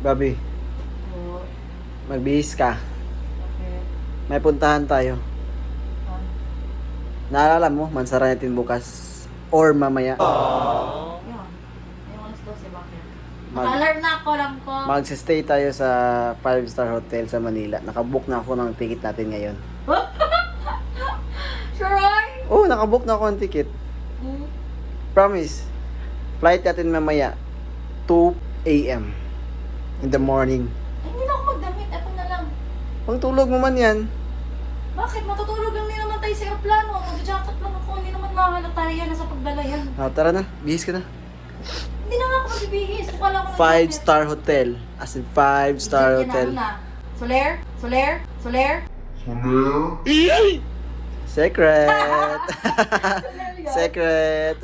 Gabi, Oo. magbihis ka. Bakit? May puntahan tayo. Ah. Naalala mo, mansara natin bukas. Or mamaya. Yun. Yung alas 12, bakit? Mag- Naka-alarm na ako lang ko. Magsistay tayo sa 5-star hotel sa Manila. Nakabook na ako ng ticket natin ngayon. sure, Roy? Oh, nakabook na ako ng ticket. Hmm? Promise. Flight natin mamaya 2 a.m. in the morning. Ay, hindi na ako magdamit. Ito na lang. Pangtulog mo man yan. Bakit? Matutulog lang din naman tayo sa aeroplano. Mag-jacket lang ako. Hindi naman mahalata yan. Nasa pagdala yan. Ah, tara na, bihis ka na. Hindi na nga ako magbibihis. Kung lang ako 5-star hotel. As in 5-star hotel. Na. Soler? Soler? Soler? Secret! Soler yan. secret!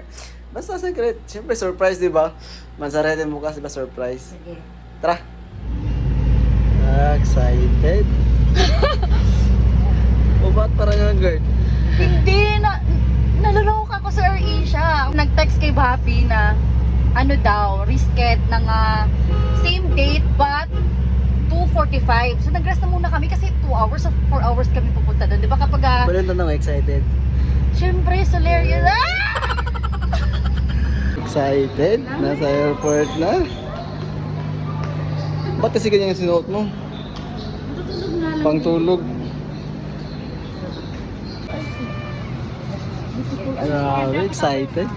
Basta secret. Siyempre, surprise, di ba? Mansara natin bukas, di ba? Surprise. Sige. Tara! Ah, excited? o ba't parang nga, girl? Hindi, na, naluloko ako sa AirAsia. Nag-text kay Papi na ano daw, risket ng ah, same date but 2.45. So nag-rest na muna kami kasi 2 hours or 4 hours kami pupunta doon. Di ba kapag, uh, Pero yung tanong, excited? syempre, Solarius, ah! Excited? Nasa airport na? Ba't kasi ganyan yung sinuot mo? Matutulog nga lang. Pangtulog. Grabe, excited.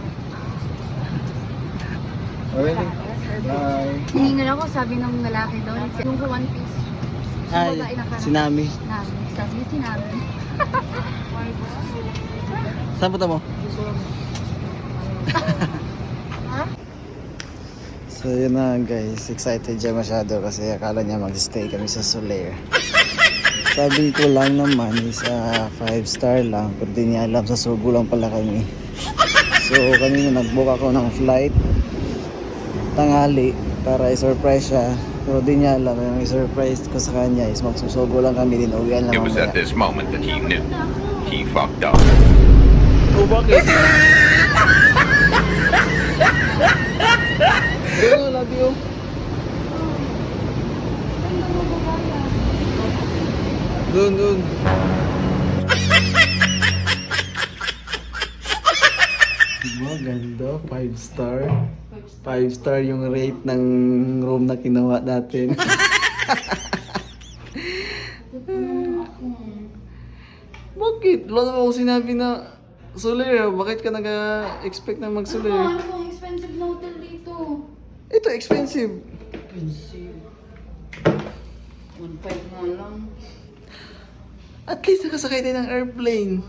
Okay. Bye. Hihingal ako, sabi ng lalaki doon. Yung ko one piece. Ay, si Nami. Namin. Sabi niya si Namin. Saan punta mo? so yun na guys, excited siya masyado kasi akala niya mag-stay kami sa Soler. Sabi ko lang naman is 5 star lang pero di niya alam sa Sugo lang pala kami. So kanina nag-book ako ng flight tangali para i-surprise siya pero di niya alam yung i-surprise ko sa kanya is magsusugo lang kami din uwian lang It was mamaya. at this moment that he knew he fucked up. Oh, bakit? Hello, love you. Dun, dun. Diba, ganda. 5 star. 5 star yung rate ng room na kinuha natin. Bakit? Wala naman ako sinabi na Soler, bakit ka nag-expect na Ano? mag-Soler? Ano pong Ito, expensive. Expensive. 1.5 nga lang. At least nakasakay tayo ng airplane.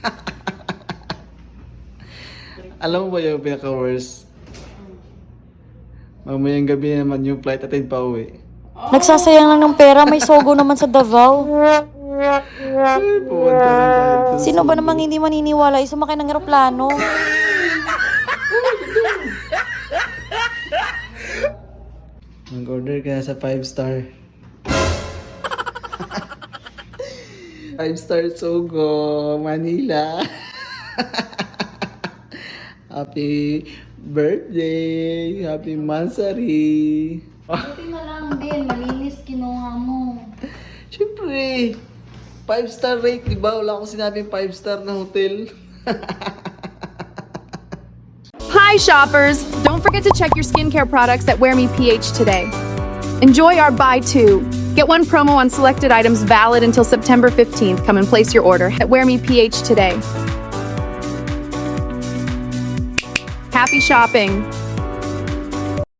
Alam mo ba yung pinaka-worst? Mamayang gabi naman yung flight natin pa uwi. Nagsasayang lang ng pera, may sogo naman sa Davao. Ay, pumunta lang tayo dun Sino ba namang hindi maniniwala ay sumakay ng eroplano? Mag-order ka sa 5 star. 5 star Sogo, Manila. Happy birthday! Happy Mansari! Buti na lang din. Malinis kinuha mo. Siyempre, 5 star rate, di ba? Wala akong sinabing 5 star na hotel. Hi, shoppers! Don't forget to check your skincare products at Wear Me PH today. Enjoy our buy two. Get one promo on selected items valid until September 15th. Come and place your order at Wear Me PH today. Happy shopping!